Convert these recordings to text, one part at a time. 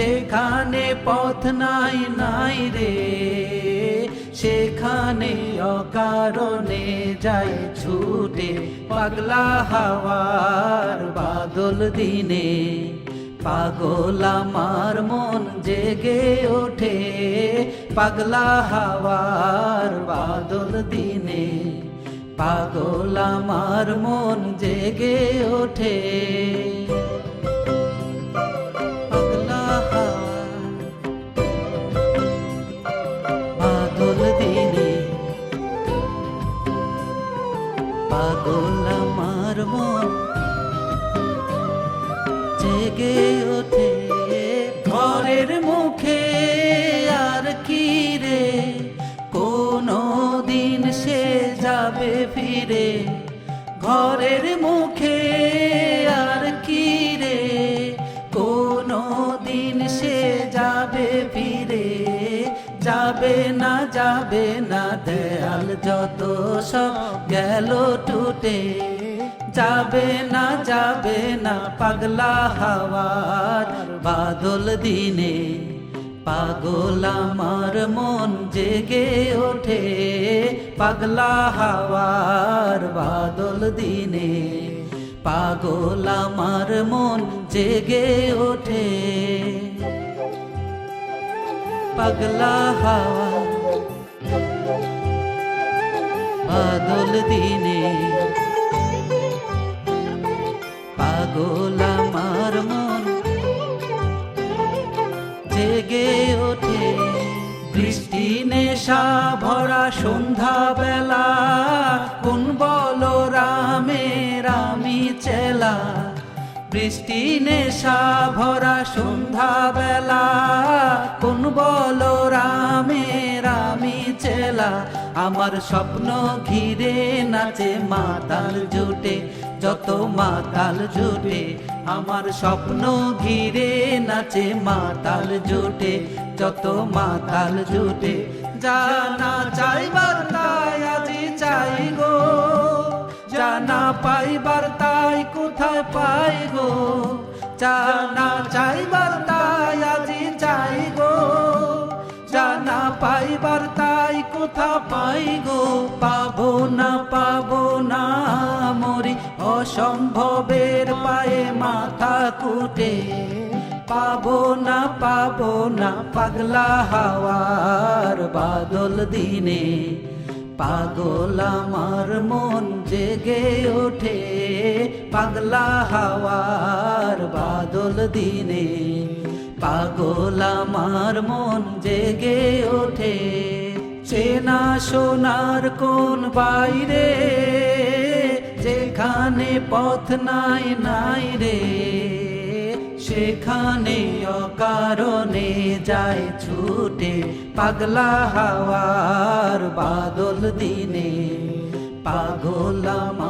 যেখানে পথ নাই নাই রে, সেখানে অকারণে যাই ছুটে, পাগলা হাওয়ার বাদল দিনে। পাগল আমার মন জেগে ওঠে, পাগলা হাওয়ার বাদল দিনে। পাগল আমার মন জেগে ওঠে। পাগল আমার মন জেগে ওঠে ঘরের মুখে, আর কি রে? কোনো দিন সে যাবে ফিরে ঘরের যাবে না দেয়াল যত সব গেল টুটে। যাবে না যাবে না পাগলা হাওয়ার বাদল দিনে। পাগল আমার মন জেগে ওঠে। পাগলা হাওয়ার বাদল দিনে। পাগল আমার মন জেগে ওঠে। পাগলা হাওয়া বাদল দিনে। পাগল আমার মন জেগে ওঠে। বৃষ্টি নেশা ভরা সন্ধ্যা বেলা কোন বলো রামে রামি চেলা? বৃষ্টি নেশা ভরা সন্ধ্যা বেলা কোন বলো রামে রামি চেলা, আমার স্বপ্ন ঘিরে নাচে, মাতাল জুটে, যত মাতাল জুটে। আমার স্বপ্ন ঘিরে নাচে, মাতাল জুটে, যত মাতাল জুটে। জানা চাইবার তাই আজি চাই গো। জানা পাইবার তাই কোথায় পাই গো? জানা চাইবার তাই আজি চাই গো। পাইবার তাই কোথা পাই গো। পাবো না পাবো না, মরি অসম্ভবের পায়ে মাথা কুটে পাবো না পাবো না, পাগলা হাওয়ার বাদল দিনে। পাগল আমার মন জেগে ওঠে। পাগলা হাওয়ার বাদল দিনে। পাগল আমার মন জেগে ওঠে। চেনা সোনার কোন বাইরে, যেখানে পথ নাই নাই রে। সেখানে অকারণে যায় ছুটে, পাগলা হাওয়ার বাদল দিনে। পাগল আমার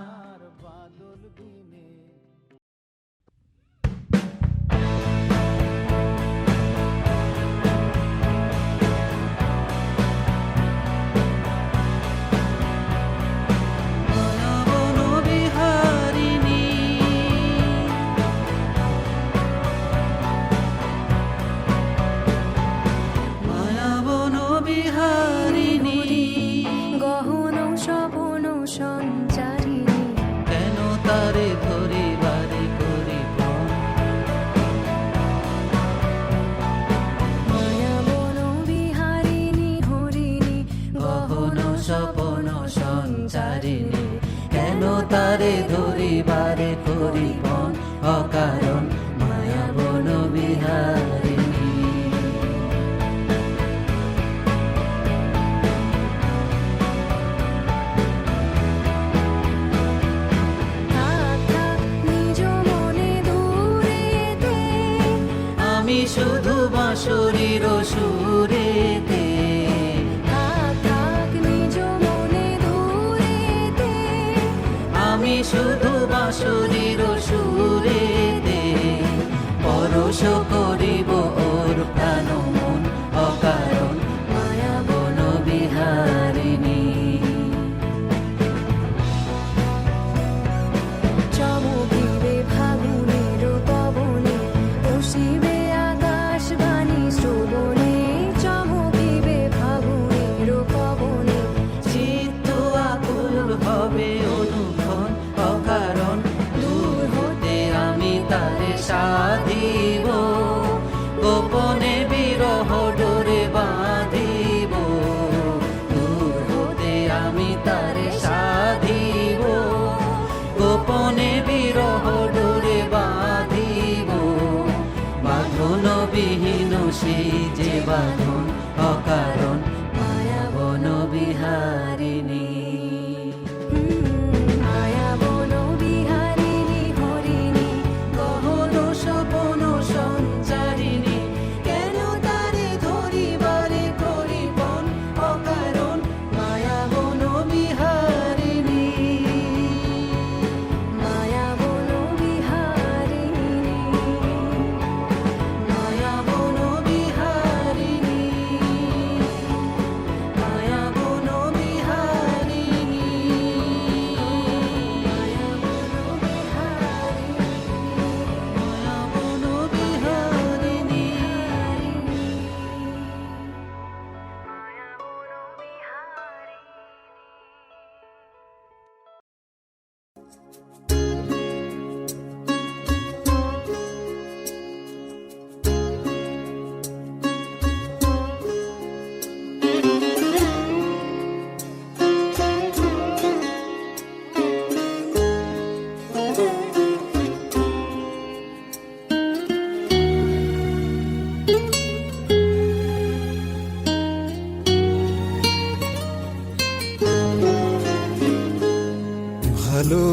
শুধু বাঁশরীর সুরেতে। আমি শুধু বাঁশরীর সুরেতে। পরশ করিব Xa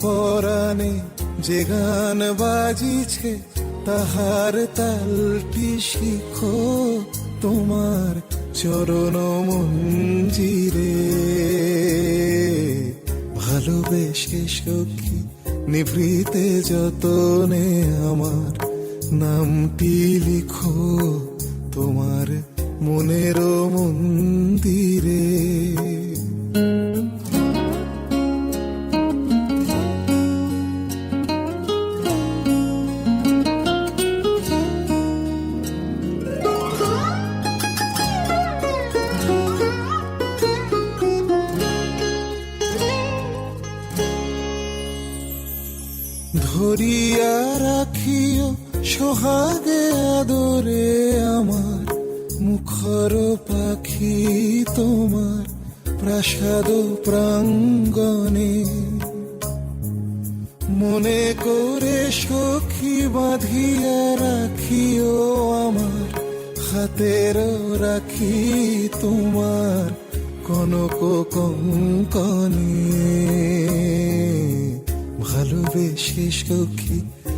পরাণে যে গান বাজিছে, তাহার তালটি শিখো তোমার চরণ মঞ্জিরে। ভালোবেসে সখী, নিভৃতে যতনে আমার নামটি লিখো তোমার মনের মন্দিরে। আদরে আমার মুখর পাখি তোমার প্রাসাদ প্রাঙ্গণে। মনে করে সখী বাঁধিয়া রাখিও আমার, হাতের রাখি তোমার কনক কঙ্কনে। ভালোবেসে সখী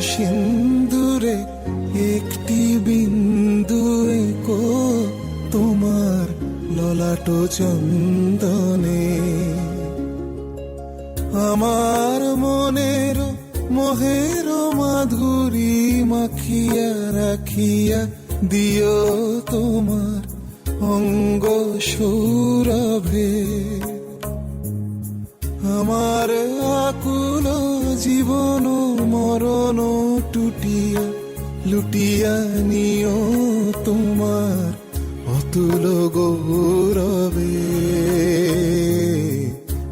সিন্দুরে, একটি বিন্দু কো তোমার ললাট চন্দনে। আমার মনের মোহের মাধুরী মাখিয়া রাখিয়া দিও তোমার অঙ্গ সৌরভে। আমার আকুল জীবন মরণ টুটিয়া, লুটিয়া নিও তোমার অতুল গৌরবে।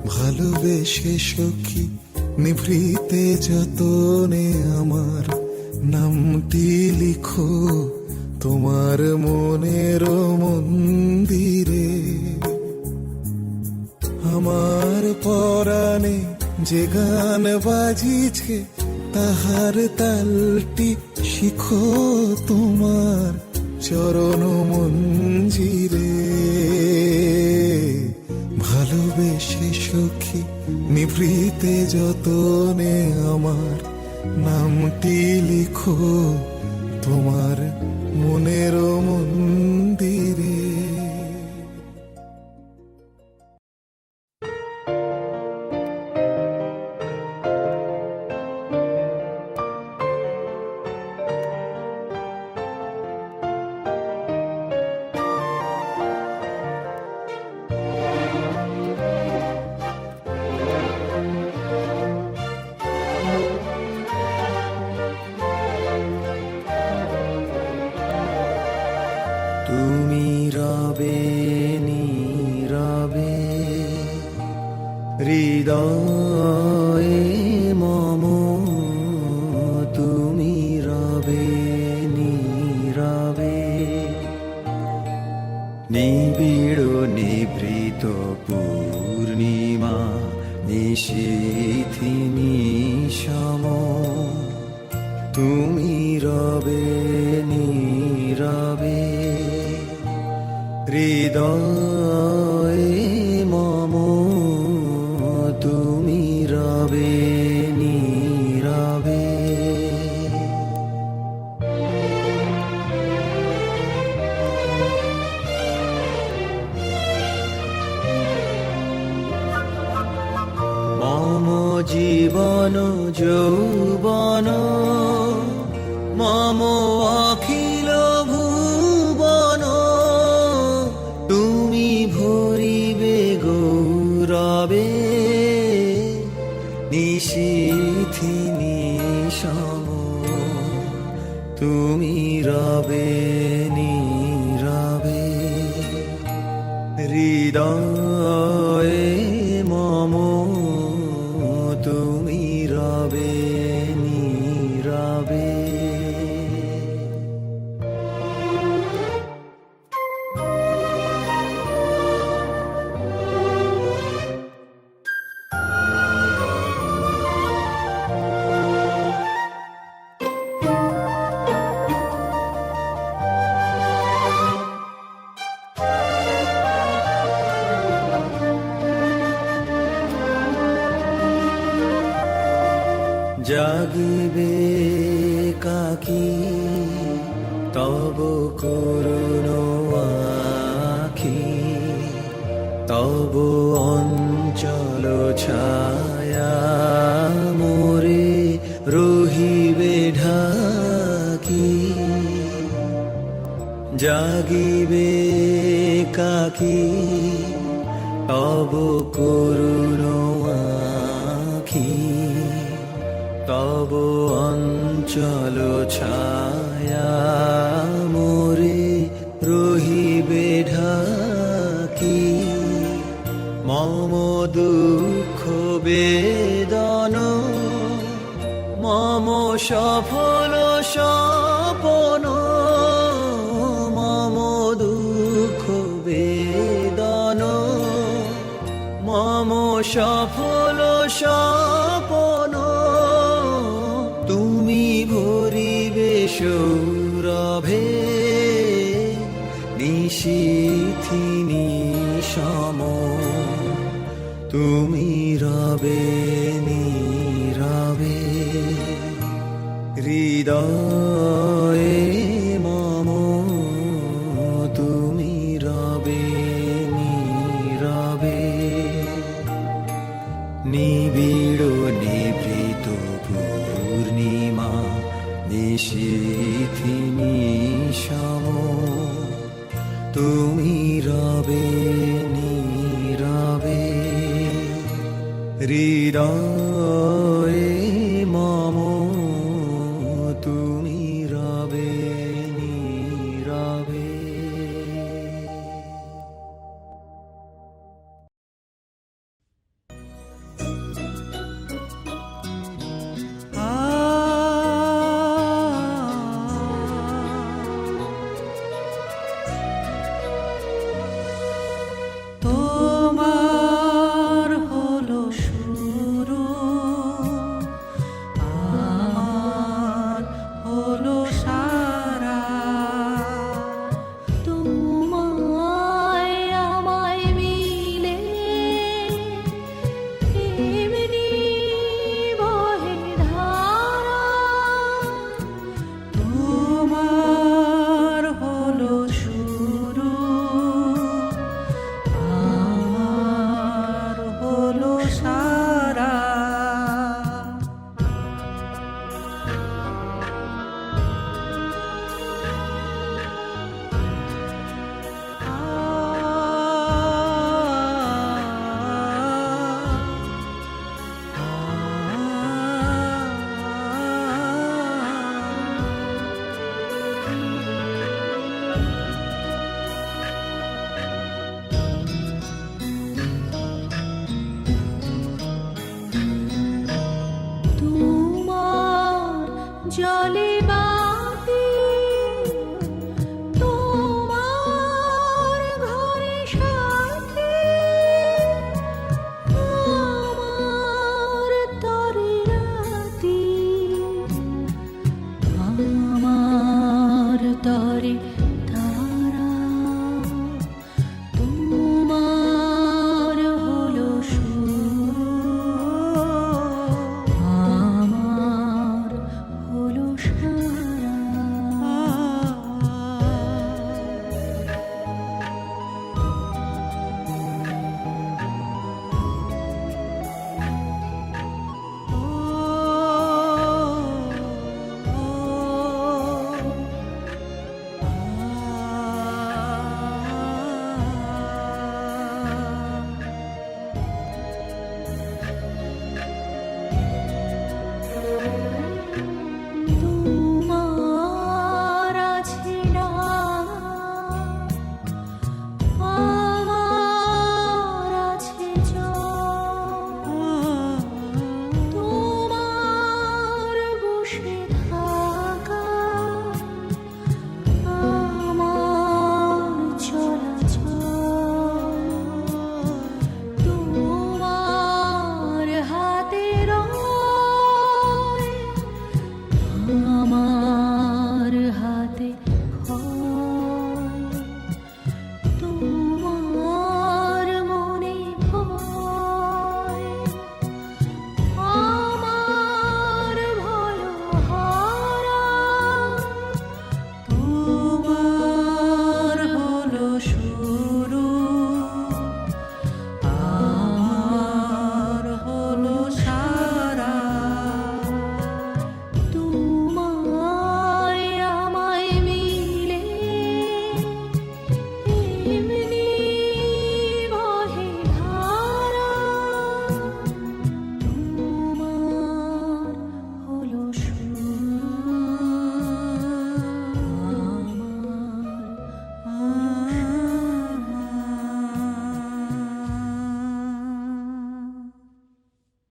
ভালোবেসে সখী, নিভৃতে যতনে আমার নামটি লিখো, তোমার মনের মন্দিরে। যে গান বাজিছে, তাহার তালটি শিখো তোমার চরণ মঞ্জিরে ভালোবেসে সখী, নিভৃতে যতনে আমার নামটি লিখো তোমার মনের মন্দিরে হৃদয়ে মম তুমি রবে নীরবে। নিবিড় নিভৃত পূর্ণিমা নিশীথিনী সম তুমি রবে নীরবে। হৃদয়ে জীবন তব করুণ আখি তব অঞ্চল ছায়া মোরে রহিবে ঢাকি। জাগিবে কাকি তব করুণ অঞ্চল ছায়া মোরে রহিবে ঢাকি। মম দুঃখ বেদন, মম সফল সপন মম দুঃখ বেদন, মম সফল সপন সম